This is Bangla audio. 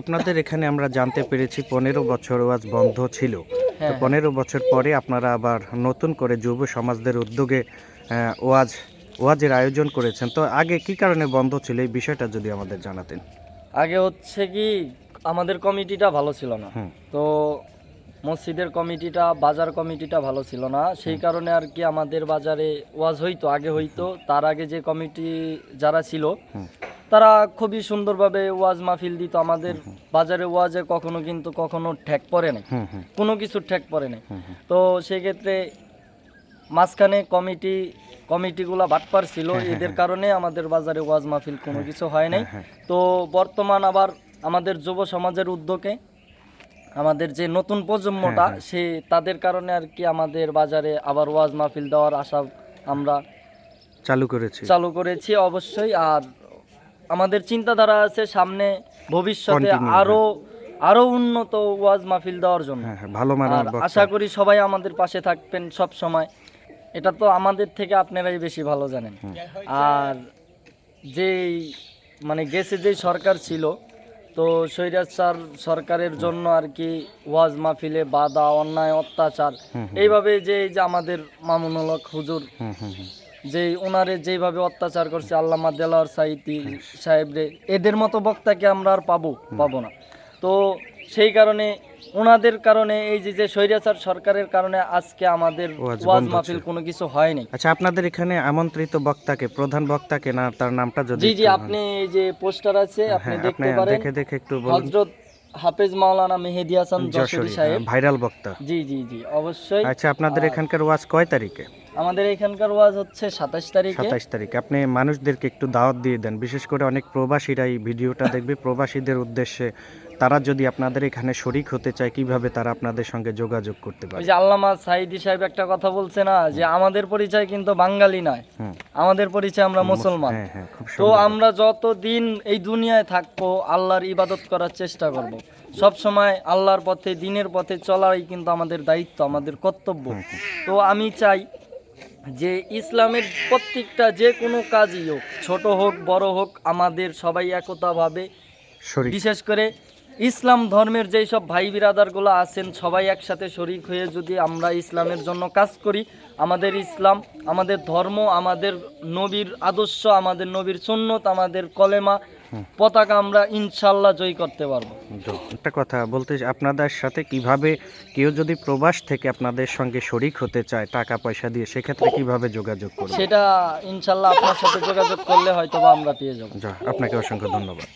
আপনাদের এখানে আমরা জানতে পেরেছি পনেরো বছর ওয়াজ বন্ধ ছিল। হ্যাঁ। পনেরো বছর পরে আপনারা আবার নতুন করে যুব সমাজদের উদ্যোগে ওয়াজ ওয়াজের আয়োজন করেছেন। তো আগে কি কারণে বন্ধ ছিল? এই বিষয়টা যদি আমাদের জানাতেন। আগে হচ্ছে কি আমাদের কমিটিটা ভালো ছিল না। তো মসজিদের কমিটিটা বাজার কমিটিটা ভালো ছিল না। সেই কারণে আর কি আমাদের বাজারে ওয়াজ হইতো আগে হইতো। তার আগে যে কমিটি যারা ছিল। তারা খুবই সুন্দরভাবে ওয়াজ মাহফিল দিত। আমাদের বাজারে ওয়াজে কখনো কিন্তু কখনো ঠেক পড়ে নাই। কোনো কিছু ঠেক পড়ে নাই। তো সেক্ষেত্রে মাঝখানে কমিটি কমিটিগুলা বাটপার ছিল। এদের কারণে আমাদের বাজারে ওয়াজ মাহফিল কোনো কিছু হয় নাই। হ্যাঁ, তো বর্তমান আবার আমাদের যুব সমাজের উদ্যোগে আমাদের যে নতুন প্রজন্মটা হ্যাঁ, সে তাদের কারণে আর কি আমাদের বাজারে আবার ওয়াজ মাহফিল দেওয়ার আশা আমরা চালু করেছি। চালু করেছি অবশ্যই। আর আমাদের চিন্তাধারা আছে সামনে ভবিষ্যতে Continue, আরও আরও উন্নত ওয়াজ মাহফিল দেওয়ার জন্য। হ্যাঁ হ্যাঁ ভালো আর আশা করি সবাই আমাদের পাশে থাকবেন সব সময় এটা তো আমাদের থেকে আপনারাই বেশি ভালো জানেন। আর যেই মানে গেছে যেই সরকার ছিল তো স্বৈরাচার সরকারের জন্য আর কি ওয়াজ মাহফিলে বাধা অন্যায় অত্যাচার। এইভাবে যে যে আমাদের মামুনুল হক হুজুর। যে ওনারে যেভাবে অত্যাচার করছে আল্লামা দেলাওয়ার সাইতি সাহেবরে এদের মতো বক্তাকে আমরা আর পাবো পাবো না। তো সেই কারণে ওনাদের কারণে এই যে যে স্বৈরাচার সরকারের কারণে আজকে আমাদের ওয়াজ মাহফিল কোনো কিছু হয়নি আচ্ছা আপনাদের এখানে আমন্ত্রিত বক্তাকে প্রধান বক্তাকে না তার নামটা যদি জি জি আপনি এই যে পোস্টার আছে আপনি হ্যাঁ দেখতে পারেন। দেখে দেখে একটু বলুন। হজরত হাফেজ মাওলানা মেহেদি হাসান যশোরী যশোরী সাহেব। ভাইরাল বক্তা। জি জি জি অবশ্যই। আচ্ছা আপনাদের এখানকার ওয়াজ কয় তারিখে? আমাদের এখানকার ওয়াজ হচ্ছে সাতাশ তারিখে। সাতাইশ তারিখে। আপনি মানুষদেরকে একটু দাওয়াত দিয়ে দেন। বিশেষ করে অনেক প্রবাসীরা এই ভিডিওটা দেখবে। প্রবাসীদের উদ্দেশ্যে তারা যদি আপনাদের এখানে শরিক হতে চায় কীভাবে তারা আপনাদের সঙ্গে যোগাযোগ করতে পারে? যে আল্লামা সাইদি সাহেব একটা কথা বলছে না যে আমাদের পরিচয় কিন্তু বাঙালি নয়। আমাদের পরিচয় আমরা মুসলমান। হ্যাঁ হ্যাঁ তো আমরা যত দিন এই দুনিয়ায় থাকব আল্লাহর ইবাদত করার চেষ্টা করব। সব সময় আল্লাহর পথে দিনের পথে চলাই কিন্তু আমাদের দায়িত্ব আমাদের কর্তব্য। তো আমি চাই যে ইসলামের প্রত্যেকটা যে কোনো কাজই হোক ছোট হোক বড় হোক আমাদের সবাই একতাভাবে বিশেষ করে ইসলাম ধর্মের যেই সব ভাই বিরাদারগুলো আছেন সবাই একসাথে শরিক হয়ে যদি আমরা ইসলামের জন্য কাজ করি আমাদের ইসলাম আমাদের ধর্ম আমাদের নবীর আদর্শ আমাদের নবীর সুন্নত আমাদের কলেমা পতাকা আমরা ইনশাল্লাহ জয় করতে পারব। একটা কথা বলতে আপনাদের সাথে কীভাবে কেউ যদি প্রবাস থেকে আপনাদের সঙ্গে শরিক হতে চায় টাকা পয়সা দিয়ে সেক্ষেত্রে কীভাবে যোগাযোগ করবে? সেটা ইনশাল্লাহ আপনার সাথে যোগাযোগ করলে হয়তো আমরা পেয়ে যাব। আপনাকে অসংখ্য ধন্যবাদ।